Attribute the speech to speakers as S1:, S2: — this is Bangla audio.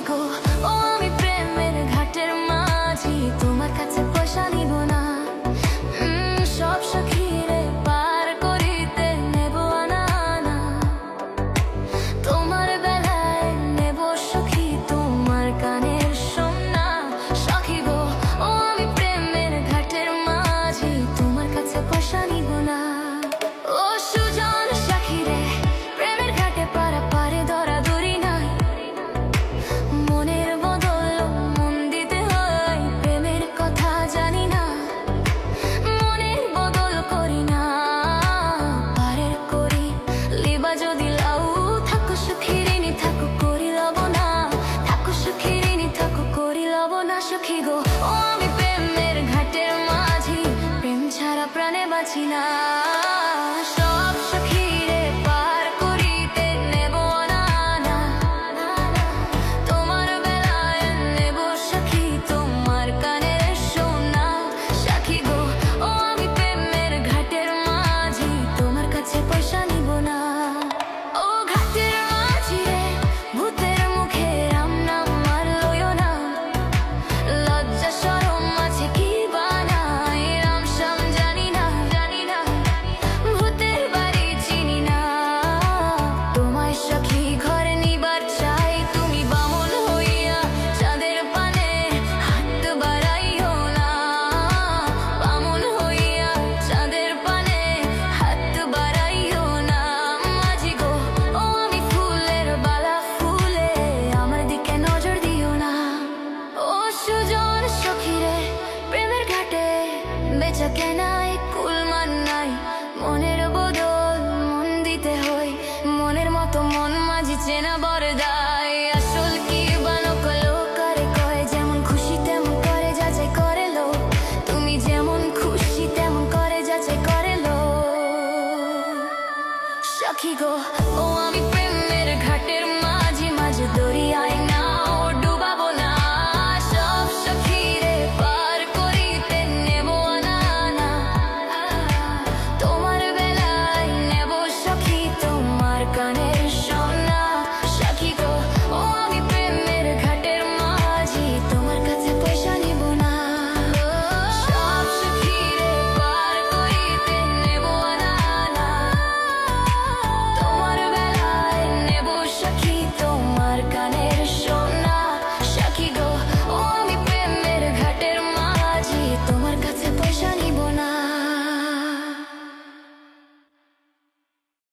S1: go. প্রাণে বাঁচি না। বেচা কেনাই কুলমান নাই। মনের বদল মন দিতে হই মনের মতো মন মাঝি চেনা বরদাই আসল কি বানক লোকারে কয়, যেমন খুশি তেমন করে যাচাই করে লো তুমি যেমন খুশি তেমন করে যাচাই করে লো সখী গো, ও আমি প্রেম